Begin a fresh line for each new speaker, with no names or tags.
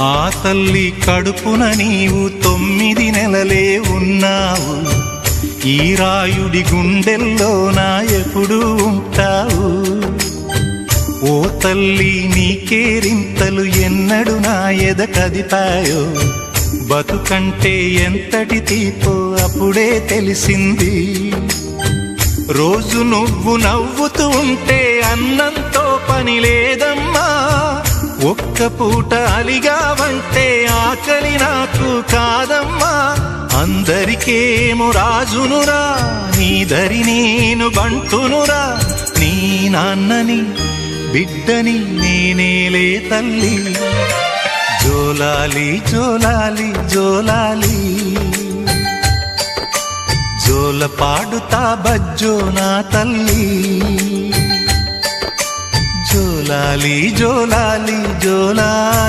ఆ తల్లి కడుపున నీవు తొమ్మిది నెలలే ఉన్నావు. ఈ రాయుడి గుండెల్లో నా ఉంటావు. ఓ తల్లి నీకేరింతలు ఎన్నడు నా ఎద కదిపాయో బతుకంటే ఎంతటి తీపో అప్పుడే తెలిసింది. రోజు నువ్వు నవ్వుతూ ఉంటే అన్నంతో పని లేదమ్మా ఒక్క పూట అలిగావంటే ఆకలి నాకు కాదమ్మా. అందరికేమో రాజునురా నీదరి నేను బంటునురా. నీ నాన్నని బిడ్డని నేనేలే తల్లి. జోలాలి జోలాలి జోలాలి. జోల పాడుతా బజ్జో నా తల్లి. జోలాలి జోలాలి జోలాలి